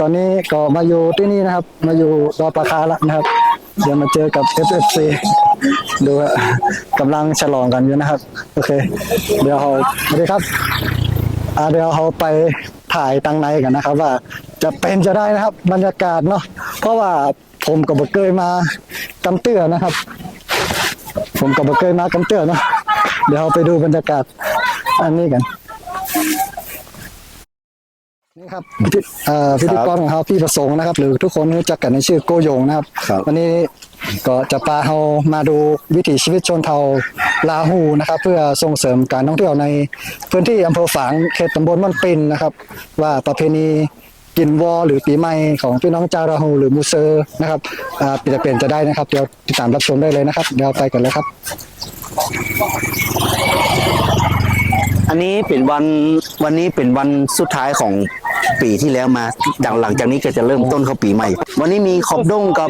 ตอนนี้ก็มาอยู่ที่นี่นะครับ มาอยู่รอปลาคาแล้วนะครับ เดี๋ยวมาเจอกับ FFC ดูฮะกำลังฉลองกันอยู่นะครับ โอเค เดี๋ยวเราสวัสดีครับอ่าเดี๋ยวเราไปถ่ายตังในกันนะครับ ว่าจะเป็นจะได้นะครับ บรรยากาศเนาะเพราะว่าผมกับเบเกยมากำเตื้อนะครับ ผมกับเบเกยมากำเตื้อเนาะเดี๋ยวเราไปดูบรรยากาศอันนี้กัน ครับพิธีเอ่อพิธีกรของเราพี่ประสงค์นะครับ หรือทุกคนรู้จักกันในชื่อโกยงนะครับครับ วันนี้ก็จะพาเรามาดูวิถีชีวิตชนเผ่าลาหูนะครับ เพื่อส่งเสริมการท่องเที่ยวในพื้นที่อำเภอฝางเขตตำบลม่อนปินนะครับ ว่าประเพณีกินวอหรือปีใหม่ของพี่น้องจาราหูหรือมูเซอร์นะครับอ่าจะเปลี่ยนจะได้นะครับเดี๋ยวติดตามรับชมได้เลยนะครับ เดี๋ยวไปกันเลยครับ อันนี้เป็นวันวันนี้เป็นวันสุดท้ายของ ปีที่แล้วมาจากหลังจากนี้ก็จะเริ่มต้นเข้าปีใหม่ วันนี้มีขอบด้งกับ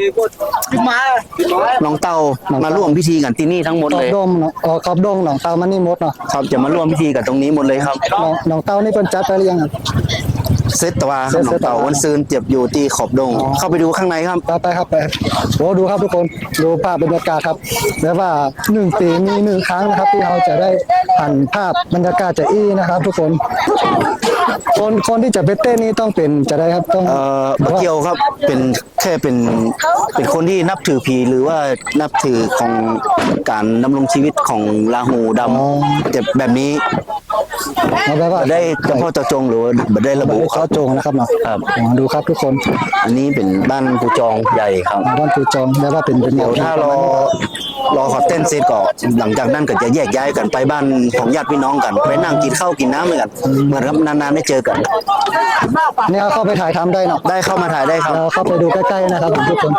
น้องเต้ามาร่วมพิธีกันที่นี่ทั้งหมดขอเลบยดงเนาะอ๋อขอบดงหนองเตามันนี่มดเนาะครับจะมาร่วมพิธีกับตรงนี้หมดเลยครับหนองหนองเตานี่เป็นจัดไปหรือยังครับเซตตวาเซตน้องเต่าเซตตวาวันซืนเจ็บอยู่ที่ขอบดง เข้าไปดูข้างในครับไปไปครับไปโอ้ดูครับทุกคนดูภาพบรรยากาศครับแล้วว่าหนึ่งปีมีหนึ่งครั้งนะครับ ที่เราจะได้หันภาพบรรยากาศจากอี้นะครับ ทุกคน คนคนที่จะไปเต้นนี่ต้องเป็นจะได้ครับต้องเอ่อปะเกียวครับเป็นแค่เป็นเป็นคนที่นับถือผีหรือว่านับถือของการดำรงชีวิตของลาหูดำจะแบบนี้เอา แบบว่าบ่ได้เฉพาะเจาะจงหรือว่าบ่ได้ระไม่บุได้คเจาะรับ จงนะครับเนาะครับ อ๋อดูครับทุกคนอันนี้เป็นบ้านปูจองใหญ่ครับ บ้านปูจองแล้วว่าเป็นเป็นเดี๋ยวถ้ารอรอเขาเต้นเสร็จก่อนหลังจากนั้นก็จะแยกย้ายกันไปบ้านของญาติพี่น้องกัน ไปนั่งกินข้าวกินน้ำด้วยกันเหมือนครับนานๆได้เจอกัน เนี่ยเข้าไปถ่ายทำได้เนาะได้เข้ามาถ่ายได้ครับ เราเข้าไปดูใกล้ๆนะครับทุกคน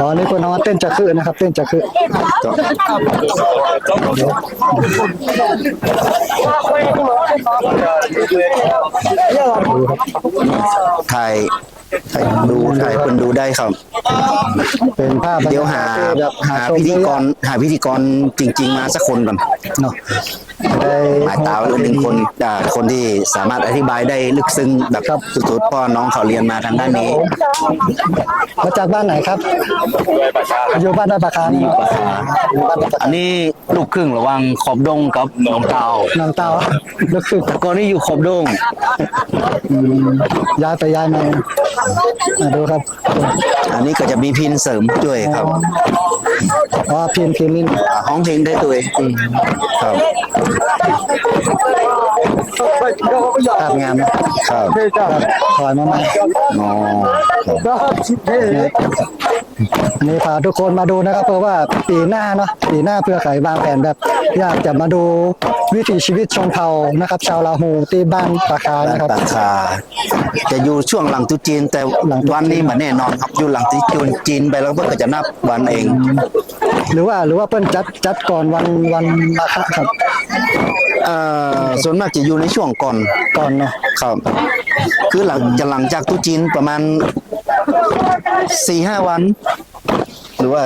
อ๋อนี่คนน้องเต้นจะคือนะครับ เต้นจะคือถ่าย ถ่ายดูถ่ายคนดูได้ครับ เป็นภาพบรรเดี๋ยวยากาหาศที่แบบหาหาชมพิธีกรได้ยหาพิธีกรจริง ๆ มาสักคนก่อนเนาะได้ หมายตาไว้หนึ่งคนอ่าคนที่สามารถอธิบายได้ลึกซึ้งแบบสุดๆเพราะน้องเขาเรียนมาทางด้านนี้มาจากบ้านไหนครับ อยู่บ้านด้านปาคานี่เนาะอยู่บ้านด้านปาอัคานนี้ลูกครึ่งระหว่างขอบดงกับหนองเตานางเตาก็คือแต่ก่อนนี่อยู่ขอบดงย้ายไปย้ายมาอะดูครับอันนี้ก็จะมีพินเสริมด้วยครับอ๋อพินพินนี่อ่าห้องเพลงได้ด้วยครับภาพงามนะครับถอยมาใหม่อ๋อครับ นี่พาทุกคนมาดูนะครับ เพราะว่าปีหน้าเนาะปีหน้าเพื่อใครวางแผนแบบ อยากจะมาดูวิถีชีวิตชนเผ่านะครับ ชาวลาหูที่บ้านปาคานะครับ ราคาจะอยู่ช่วงหลังตรุษจีนแต่หลังตรุษจีนวันนี้มันแน่นอนครับอยู่หลังตรุษจีนไปแล้วก็จะนับวันเอง หรือว่าหรือว่าเปิ้นจัดจัดก่อนวันวันมาฆะครับเอ่อส่วนมากจะอยู่ในช่วงก่อนก่อนเนาะครับ คือหลังจะหลังจากตรุษจีนประมาณ สี่ห้าวัน หรือว่า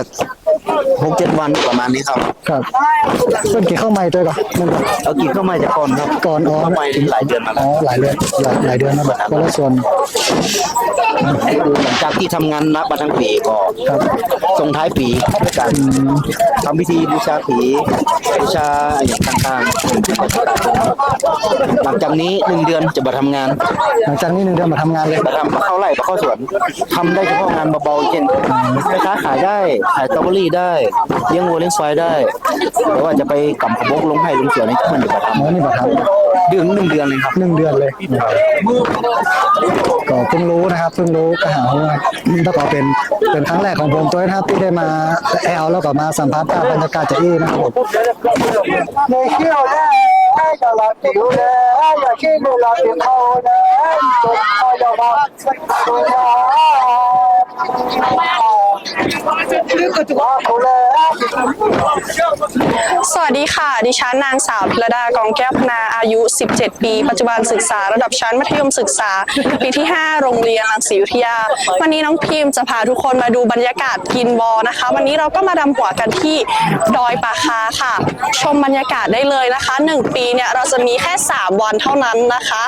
หกเจ็ดวันประมาณนี้ครับ ครับเปิ้นกี่เข้าใหม่ด้วยก่อนมันเอากินเข้ามาจากก่อนครับก่อนอ๋อเข้ามาหลายเดือนมาอ๋แล้วอหลายเดือนหลายหลายเดือนนะแบบคนละส่วนคือหลังจากที่ทำงานนับมาทั้งปีก็ครับส่งท้ายปีด้วยการทำพิธีบูชาผีบูชาอย่างต่างๆ หลังจากนี้หนึ่งเดือนจะมาทำงาน หลังจากนี้หนึ่งเดือนมาทำงานเลยมาทำมาเข้าไร่มาเข้าสวนทำได้เฉพาะงานเบาๆเช่นไปค้าขายได้ขายสตรอเบอรี่ได้เลี้ยงวัวเลี้ยงควายได้หรือว่าจะไปกำขบกลงให้ลงสวนนี่มันจะมาทอ๋อนี่แบบครับำเดือนหนึ่งเดือนเลยครับหนึ่งเดือนเลยก็เพิ่งรู้นะครับเพิ่งรู้ก็หาว่าแล้วก็เป็นเป็นครั้งแรกของผมตัวนะครับที่ได้มาแอลแล้วก็มาสัมผัสภาพบรรยากาศจากอี้นะครับผมในเที่ยวแน่จะหลับผิวแน่อย่าคิดวลาเป็นเขาแน่จนเขาจะมาตัวมา สวัสดีค่ะ ดิฉันนางสาวพิรดากองแก้วพนาอายุ 17 ปี ปัจจุบันศึกษาระดับชั้นมัธยมศึกษา ปีที่ 5 โรงเรียนรังสีอยุธยา วันนี้น้องพิมจะพาทุกคนมาดูบรรยากาศกินบอนะคะ วันนี้เราก็มาดำหัวกันที่ดอยป่าคาค่ะ ชมบรรยากาศได้เลยนะคะ 1 ปีเนี่ยเราจะมีแค่ 3 วันเท่านั้นนะคะ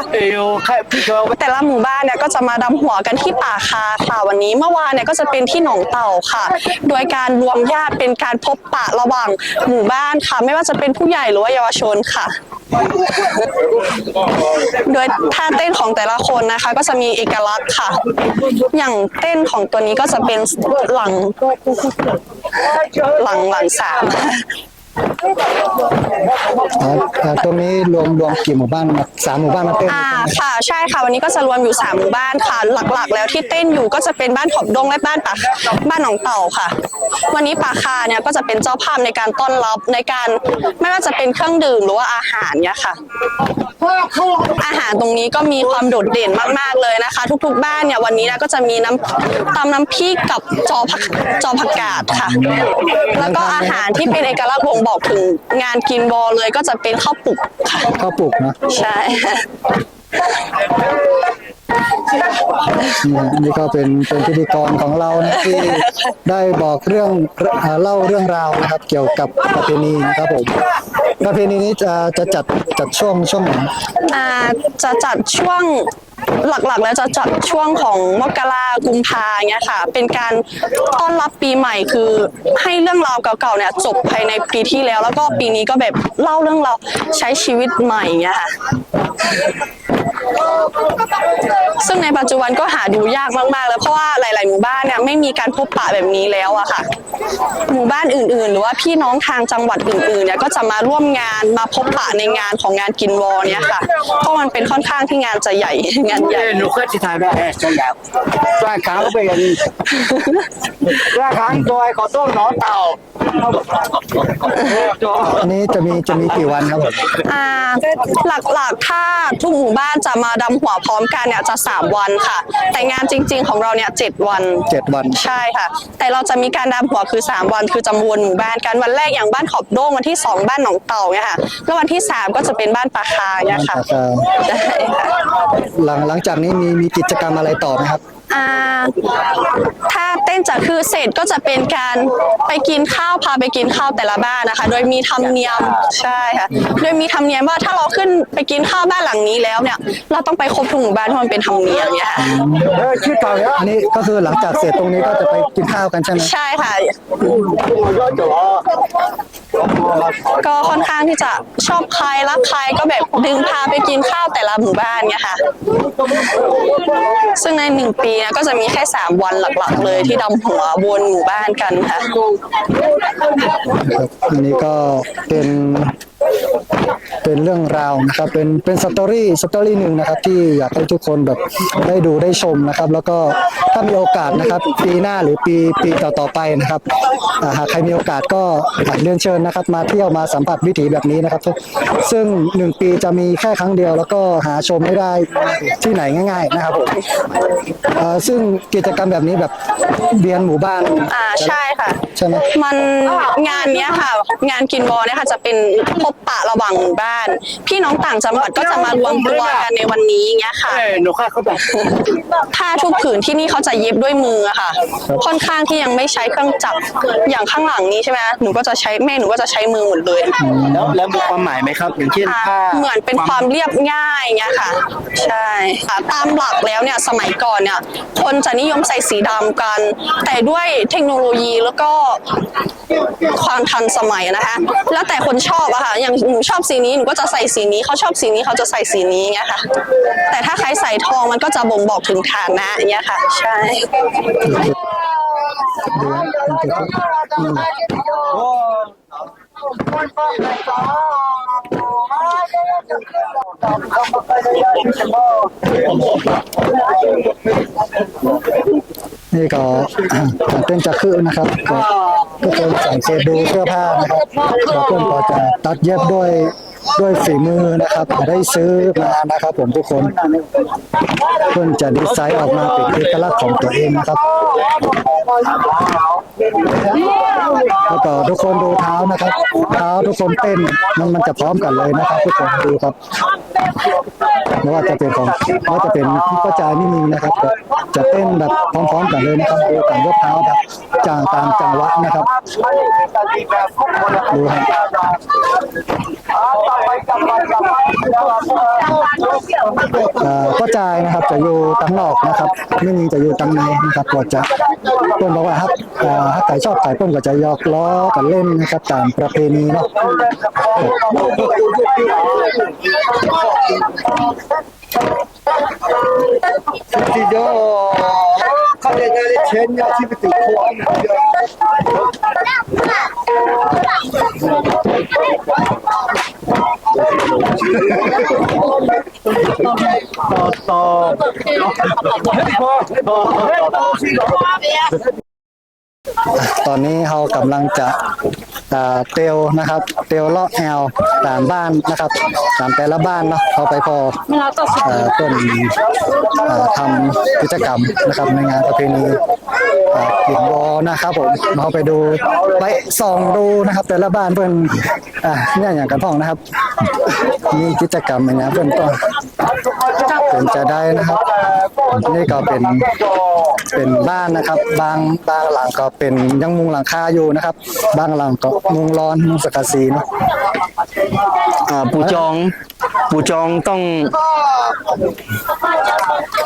แต่ละหมู่บ้านเนี่ยก็จะมาดำหัวกันที่ป่าคาค่ะวันนี้เมื่อวานเนี่ยก็จะเป็นที่หนองเต่าค่ะ โดยการรวมญาติเป็นการพบปะระหว่างหมู่บ้านค่ะ ไม่ว่าจะเป็นผู้ใหญ่หรือว่าเยาวชนค่ะ โดยท่าเต้นของแต่ละคนนะคะ ก็จะมีเอกลักษณ์ค่ะ อย่างเต้นของตัวนี้ก็จะเป็นหลังหลังหลังสาม อ๋ออ่าตรงนี้รวมรวมกี่หมู่บ้านมาสามหมู่บ้านมาเต้นอ่าค่ะใช่ค่ะวันนี้ก็จะรวมอยู่3หมู่บ้านค่ะ หลักๆ แล้วที่เต้นอยู่ก็จะเป็นบ้านขอบดงและบ้านปากบ้านหนองเต่าค่ะ วันนี้ป่าคาเนี่ยก็จะเป็นเจ้าภาพในการต้อนรับในการไม่ว่าจะเป็นเครื่องดื่มหรือว่าอาหารเนี่ยค่ะ อาหารตรงนี้ก็มีความโดดเด่นมากๆเลยนะคะ ทุกๆบ้านเนี่ยวันนี้นะก็จะมีน้ำตำน้ำพริกกับจอผักจอผักกาดค่ะ แล้วก็อาหารที่เป็นเอกลักษณ์บ่งบอกถึงงานกินบอเลยก็จะเป็นข้าวปลุกค่ะข้าวปลูกนะใช่ นี่นี่ก็เป็นเป็นพิธีกรของเรานะที่ได้บอกเรื่องอ่าเล่าเรื่องราวนะครับ เกี่ยวกับประเพณีนะครับผมประเพณีนี้จะจะจัดจัดช่วงช่วงไหนอ่าจะจัดช่วงหลักๆ แล้วจะจัดช่วงของมกรากุมภาเงี้ยค่ะ เป็นการต้อนรับปีใหม่คือให้เรื่องราวเก่าๆเนี่ยจบภายในปีที่แล้ว แล้วก็ปีนี้ก็แบบเล่าเรื่องราวใช้ชีวิตใหม่เงี้ยค่ะ ซึ่งในปัจจุบันก็หาดูยากมากๆ แล้วเพราะว่าหลาย ๆ หมู่บ้านเนี่ยไม่มีการพบปะแบบนี้แล้วอะค่ะ หมู่บ้านอื่น ๆ หรือว่าพี่น้องทางจังหวัดอื่น ๆ เนี่ยก็จะมาร่วมงานมาพบปะในงานของงานกินวอเนี่ยค่ะ เพราะมันเป็นค่อนข้างที่งานจะใหญ่งานใหญ่หนูเคยที่ไทยได้ใช่แล้วร่างค้างก็เป็นร่างค้างตัวขอต้มน้องเต่าอันนี้จะมีจะมีกี่วันครับผม อ่าหลักๆถ้าทุกหมู่บ้านจะมาดำหัวพร้อมกันเนี่ยจะ 3 วันค่ะ แต่งานจริง ๆ ของเราเนี่ยเจ็ดวัน เจ็ดวัน ใช่ค่ะ แต่เราจะมีการดำหัวคือ 3 วันคือจำวนหมู่บ้านกันวันแรกอย่างบ้านขอบโด้งวันที่ 2 บ้านหนองเต่าเนี่ยค่ะแล้ววันที่ 3 ก็จะเป็นบ้านปลาคาเนี่ยค่ะปลาคา ใช่ค่ะ หลังหลังจากนี้มีมีกิจกรรมอะไรต่อไหมครับ อ่าถ้าเต้นจากคือเสร็จก็จะเป็นการไปกินข้าวพาไปกินข้าวแต่ละบ้านนะคะ โดยมีธรรมเนียมใช่ค่ะ โดยมีธรรมเนียมว่าถ้าเราขึ้นไปกินข้าวบ้านหลังนี้แล้วเนี่ย เราต้องไปครบทุกหมู่บ้านเพราะมันเป็นธรรมเนียมเนี่ยค่ะเออชื่อเต่าเนี่ยอันนี้ก็คือหลังจากเสร็จตรงนี้ก็จะไปกินข้าวกันใช่ไหมใช่ค่ะยอดจ๋อก็ค่อนข้างที่จะชอบใครรักใครก็แบบดึงพาไปกินข้าวแต่ละหมู่บ้านเนี่ยค่ะ ซึ่งในหนึ่งปีเนยก็จะมีแค่สามวันหลักๆ เลยที่ดำหัววนหมู่บ้านกันค่ะ อันนี้ก็เป็น เป็นเรื่องราวนะครับเป็นเป็นสตอรี่สตอรี่หนึ่งนะครับที่อยากให้ทุกคนแบบได้ดูได้ชมนะครับ แล้วก็ถ้ามีโอกาสนะครับ ปีหน้าหรือปีปีต่อๆไปนะครับอ่าหากใครมีโอกาสก็อยากเรียนเชิญนะครับ มาเที่ยวมาสัมผัสวิถีแบบนี้นะครับ ซึ่งหนึ่งปีจะมีแค่ครั้งเดียว แล้วก็หาชมไม่ได้ที่ไหนง่าย ๆ นะครับผมเอ่อซึ่งกิจกรรมแบบนี้แบบเวียนหมู่บ้าน อ่าใช่ค่ะ ใช่ไหม มันงานเนี้ยค่ะ งานกินวอเนี่ยค่ะจะเป็นพบปะระหว่างหมู่บ้าน พี่น้องต่างจังหวัดก็จะมารวมตัวกันในวันนี้เงี้ยค่ะ เออหนูค่าเขาแบบผ้าทุกผืนที่นี่เขาจะเย็บด้วยมืออะค่ะ ค่อนข้างที่ยังไม่ใช้เครื่องจักรอย่างข้างหลังนี้ใช่ไหมหนูก็จะใช้แม่หนูก็จะใช้มือหมดเลยแล้วแล้วมีความหมายไหมครับ อย่างเช่นอ่าผ้าเหมือนเป็นความเรียบง่ายเงี้ยค่ะ ใช่ค่ะตามหลักแล้วเนี่ยสมัยก่อนเนี่ยคนจะนิยมใส่สีดำกัน แต่ด้วยเทคโนโลยีแล้วก็ ความทันสมัยนะคะ แล้วแต่คนชอบอะค่ะ อย่างหนูชอบสีนี้หนูก็จะใส่สีนี้เขาชอบสีนี้เขาจะใส่สีนี้เงี้ยค่ะ แต่ถ้าใครใส่ทองมันก็จะบ่งบอกถึงฐานะเงี้ยค่ะ ใช่นี่ก็เต้นจักคือนะครับก็ ก็เคยสังเกตดูเสื้อผ้านะครับแล้วเพื่อนก็จะตัดเย็บด้วยด้วยฝีมือนะครับอย่าได้ซื้อมานะครับ ผมทุกคนเพื่อนจะดีไซน์ออกมาเป็นเอกลักษณ์ของตัวเองนะครับแล้วก็ทุกคนดูเท้านะครับ เท้าทุกคนเต้นมันมันจะพร้อมกันเลยนะครับ ทุกคนดูครับ ไม่ว่าจะเป็นของไม่ว่าจะเป็นก็จายนี่มีนะครับ จะเต้นแบบพร้อมๆกันเลยนะครับดูการยกเท้าแบบจางตามจังหวะนะครับดูครับ ก็จ่ายนะครับจะอยู่ตั้งนอกนะครับไม่มีจะอยู่ตั้งในนะครับก็จะเพิ่อนบอกว่าครับเอ่อถ้าใครชอบใครเพิ่อนก็จะยอกล้อกันเล่นนะครับตามประเพณีเนาะที่โยเขาเรียกอะไรเชนยาที่ไปติดโควิด ตอนนี้เรากำลังจะ เอ่เตียวนะครับ เตียวเลาะแอลตามบ้านนะครับ ตามแต่ละบ้านเนาะเขาไปพออต้นทำกิจกรรมนะครับในงานประเพณีเอ่อกินวอนะครับผมเราไปดูไปส่องดูนะครับ แต่ละบ้านเพิ่นอะเนี่ยอย่างกันพ่องนะครับมีกิจกรรมอย่างเงี้ยเพิ่อนก็เป็นจะได้นะครับนี่ก็เป็นเป็นบ้านนะครับ บางบางหลังก็เป็นยังมุงหลังคาอยู่นะครับ บางหลังก็มุงร้อนมุงสังกะสีเนาะอ่าปูจอง ปูจองต้อง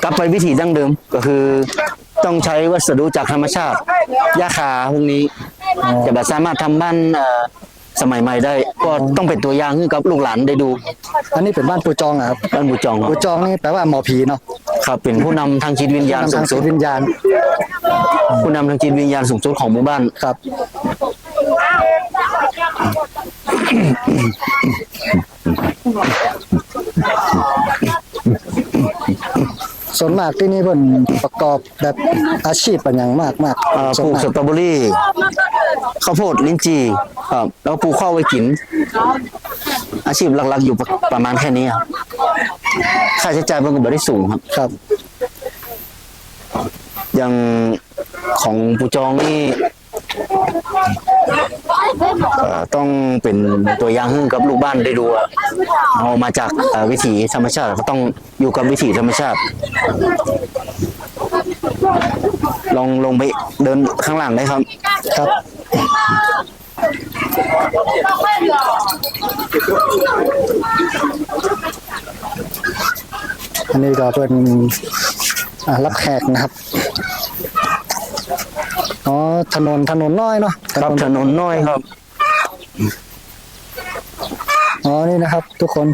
กลับไปวิธีดั้งเดิมก็คือ ต้องใช้วัสดุจากธรรมชาติหญ้าคาพวกนี้จะแบบสามารถทำบ้านเอ่อสมัยใหม่ได้ ก็ต้องเป็นตัวอย่างให้กับลูกหลานได้ดูอันนี้เป็นบ้านปูจองอะครับบ้านปูจองปูจองนี่แปลว่าหมอผีเนาะครับเป็นผู้นำทางจิตวิญญาณนำสูทางงจิสุตดวิญญาณผู้นำทางจิตวิญญาณสูงสุดของหมู่บ้าน ครับ ส่วนมากที่นี่เพิ่นประกอบแบบอาชีพเป็นอย่างมากมากอ่าส่ปวนลูกมากสตรอเบอรี่ข้าวโพดลิ้นจี่ครับแล้วปลูกข้าวไว้กิน อาชีพหลักๆอยู่ประประมาณแค่นี้ครับค่าใช้จ่ายมันก็ไม่ได้สูงครับ ครับ อย่างของปูจองนี่เอ่อ ต้องเป็นตัวอย่างให้กับลูกบ้านได้ดูอะเอามาจากวิถีธรรมชาติก็ต้องอยู่กับวิถีธรรมชาติ ลองลงไปเดินข้างหลังได้ครับ ครับอันนี้ก็เป็นรับแขกนะครับ อ๋อถนนถนนน้อยเนาะครับถนนน้อยครับอ๋อนี่นะครับ ทุกคน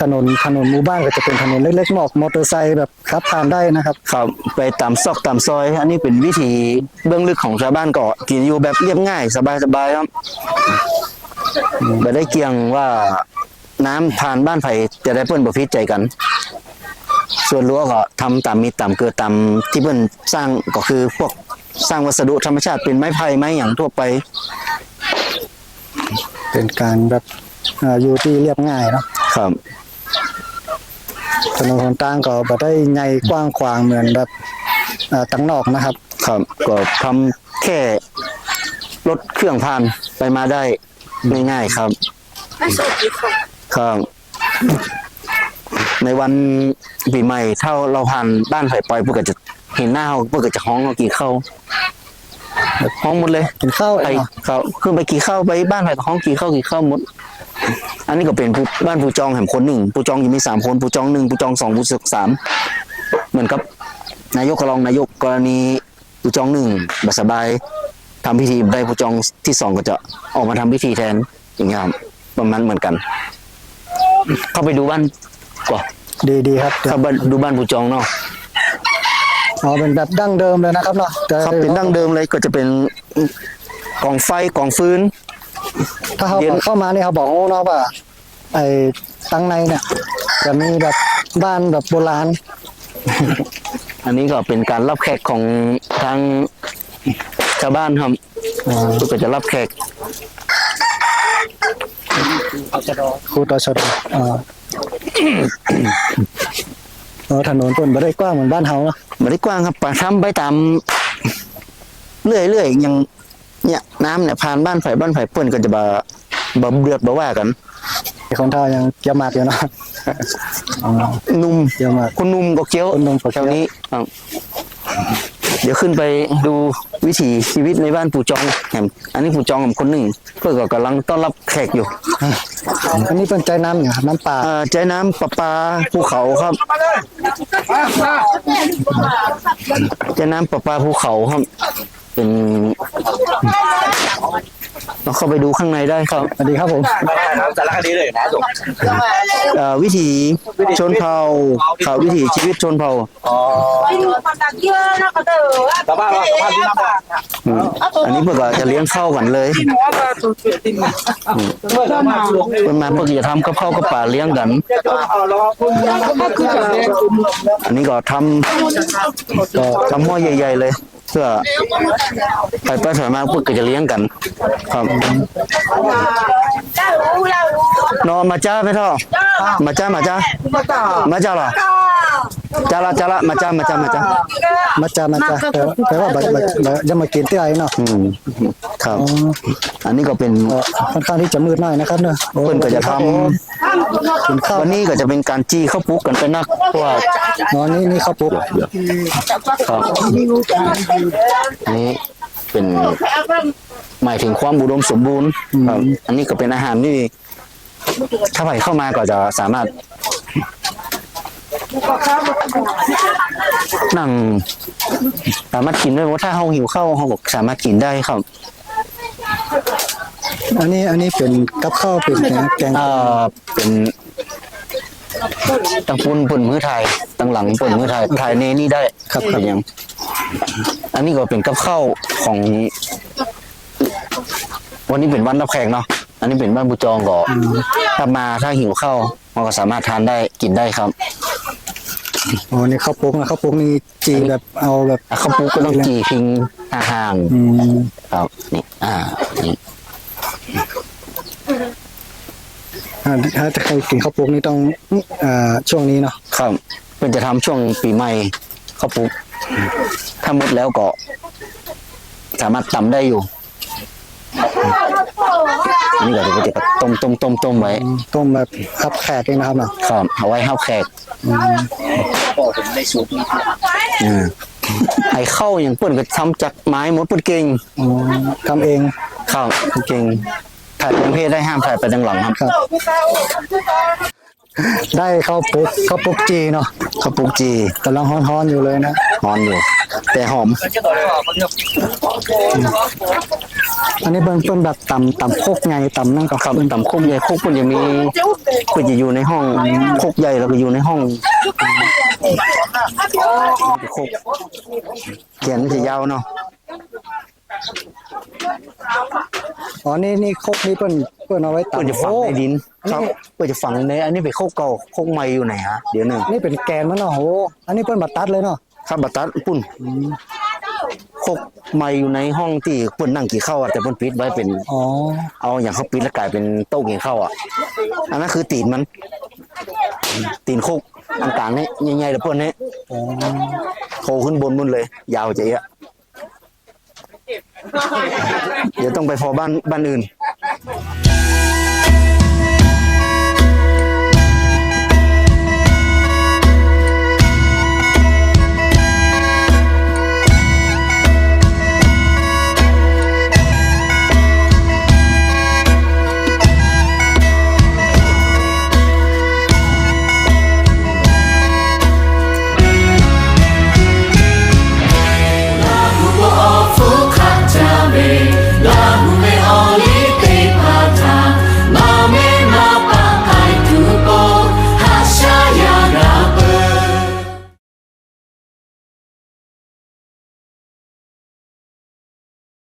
ถนนถนนหมู่บ้านก็จะเป็นถนนเล็กๆหมอกมอเตอร์ไซค์แบบขับผ่านได้นะครับครับไปตามซอกตามซอย อันนี้เป็นวิถีเบื้องลึกของชาวบ้านเกาะกินอยู่แบบเรียบง่าย สบายสบายๆครับไม่ได้เกี่ยงว่าน้ำผ่านบ้านไผ่จะได้เปิ้นบ่พิษใจกัน ส่วนรั้วก็ทำตามมีตามเกิดตามที่เปิ้นสร้างก็คือพวก สร้างวัสดุธรรมชาติเป็นไม้ไผ่ไม้อย่างทั่วไป เป็นการแบบอ่าอยู่ที่เรียบง่ายเนาะครับ ถนนหนทางก็บ่ได้ใหญ่กว้างขวางเหมือนแบบอ่าตังนอกนะครับ ครับก็ทำแค่รถเครื่องผ่านไปมาได้ง่ายๆครับครับ ในวันปีใหม่ถ้าเราผ่านบ้านไผ่ปล่อยพวกก็จะ เห็นหน้าเขาพวกก็จะฮ้องเรากี่เข้าฮ้องหมดเลยกินข้าวไปเนาะเขาขึ้นไปกี่เข้าไปบ้านไผ่ก็ฮ้องกี่เข้ากี่เข้าหมด อันนี้ก็เป็นผู้บ้านผู้จองแห่งคนหนึ่งผู้จองยังมีสามคนผู้จองหนึ่งผู้จองสองผู้จองสามเหมือนกับ นายกกับรองนายกกรณีผู้จองหนึ่งบัสบายทำพิธีได้ผู้จองที่สองก็จะออกมาทำพิธีแทนอย่างเงี้ยครับประมาณเหมือนกัน เข้าไปดูบ้านก่อนดีดีครับเข้าไปดูบ้านผู้จองเนาะ อ๋อเป็นแบบดั้งเดิมเลยนะครับเนาะแต่ครับเป็นดั้งเดิมเลยก็จะเป็นกองไฟกองฟืนถ้าเขาเย็นเข้ามาเนี่ยเขาบอกเนาะว่าไอ้ตั้งในเนี่ยจะมีแบบบ้านแบบโบราณ อันนี้ก็เป็นการรับแขกของทางชาวบ้านครับอ่าก็จะรับแขกครูตชดอ่า เออถนนเปิ่นบ่ได้กว้างเหมือนบ้านเฮาเนาะไม่ได้กว้างครับป่าทำไปตามเรื่อยๆอย่างเนี่ยน้ำเนี่ยผ่านบ้านไผ่บ้านไผ่เปิ้นก็จะบาบาเดือดบาว่ากันคนเท่ายังเกี่ยวหมากอยู่เนาะอ๋อนุ่มเกี่ยวหมากคนนุ่มก็เกี้ยวคนนุ่มก็เคี้ยวแถวนี้อะ เดี๋ยวขึ้นไปดูวิถีชีวิตในบ้านปู่จองแหมอันนี้ปู่จองกับคนหนึ่ง เพื่อก็กำลังต้อนรับแขกอยู่อันนี้เป็นใจน้ำอยู่น้ำปลาอ่าใจน้ำประปาภูเขาครับใจน้ำประปาภูเขาครับ เป็น เราเข้าไปดูข้างในได้ครับสวัสดีครับผมสารคดีเลยนะจบเอ่อวิถีชนเผ่าครับวิถีชีวิตชนเผ่าสภาพสภาพที่น้ำปลาอืมอันนี้เพื่อก็จะเลี้ยงข้าวกันเลยเป็นมาเพื่อจะทำกับข้าวกับป่าเลี้ยงกัน อันนี้ก็ทำก็ทำหม้อใหญ่ ๆ เลย เพื่อไปไปถอยมาเพื่อก็จะเลี้ยงกัน ครับนอนมาจ้าไปเถอะมาจ้ามาจ้ามาจ้าเหรอ จ้าละจ้าละมาจ้ามาจ้ามาจ้ามาจามาจาแต่แต่ว่าแบบแบบแบบจะมากินเตี้ยไอ้เนาะอืมครับ อันนี้ก็เป็นเอ่อค่อนข้างที่จะมืดหน่อยนะครับเนอะโอ้เพื่อนก็จะทกินข้าวำวันนี้ก็จะเป็นการจี้ข้าวปุ๊กกันไปนักเพราะว่าอ๋อนี่นี่ข้าวปุ๊บครับอันนี้เป็นหมายถึงความอุดมสมบูรณ์ครับอันนี้ก็เป็นอาหารที่ถ้าใครเข้ามาก็จะสามารถ นั่งสามารถกินได้ว่าถ้าเราหิวข้าวเราก็สามารถกินได้ครับ อันนี้อันนี้เป็นกับข้าวเป็นแกงแกงเอ่อเป็นตังปุนปุ่นมือไทยตังหลังปุ่นมือไทยไทยในนี่ได้ครับครับยัง อันนี้ก็เป็นกับข้าวของ วันนี้เป็นวันรับแขกเนาะอันนี้เป็นบ้านบูจองก็ถ้ามาถ้าหิวข้าวเราก็สามารถทานได้กินได้ครับ อ๋อนี่ข้าวปุ๊กนะข้าวปุ๊กนี่จีแบบเอาแบบอะข้าวปุ๊กก็ต้องจีพิงห่างอืมๆครับนี่อ่านี่อ่าถ้าจะใครกินข้าวปุ๊กนี่ต้องอ่าช่วงนี้เนาะครับเป็นจะทำช่วงปีใหม่ข้าวปุ๊กถ้าหมดแล้วก็ สามารถตำได้อยู่ อันนี่ก็จะจะต้มต้มต้มต้มไว้ต้มแบบคับแขกเองนะครับเนาะครับเอาไว้ห้าวแขกอืมไอ้เข้าอย่างเปิ้นก็ทำจากไม้หมดเปิ้นเก่งอ๋อทำเองครับเก่งถ่ายเป็นเพศได้ห้ามถ่ายไปดังหลังครับครับ ได้ข้าวปุ๊กข้าวปุ๊กจีเนาะข้าวปุกจีกำลังฮ้อนๆอยู่เลยนะหอนอยู่ แต่หอม อันนี้เป็นเป็นแบบต่ำต่ำโคกไงต่ำนั่งกับครับต่ำโคกใหญ่โคกมันจะมีมันจะอยู่ในห้องโคกใหญ่แล้วก็อยู่ในห้องโคกเขียนมันจะยาวเนาะอ๋อนี่นี่โคกนี่เป็น เป็นเอาไว้เพื่อต่ำจะฝังในดิน ครับ เพื่อจะฝังในอันนี้เป็นโคกเก่าโคกใหม่อยู่ไหนฮะเดี๋ยวหนึ่งนี่เป็นแกนมันเนาะโหอันนี้เป็นบัตตัดเลยเนาะครับบัตรตัดปุ่นโคกใหม่อยู่ในห้องที่เปิ้นนั่งกี่ข้าวอะแต่เปิ้นปิดไว้เป็นอ๋อเอาอย่างเขาปิดแล้วกลายเป็นโต๊ะกินข้าวอะอันนั้นคือตีนมัน ตีนโคกต่างๆนี่ใหญ่ๆแล้วเปิ้นนี่อ๋อโผล่ขึ้นบนบนเลย ยาวใจอะเดี๋ยวต้องไปพอบ้านบ้านอื่น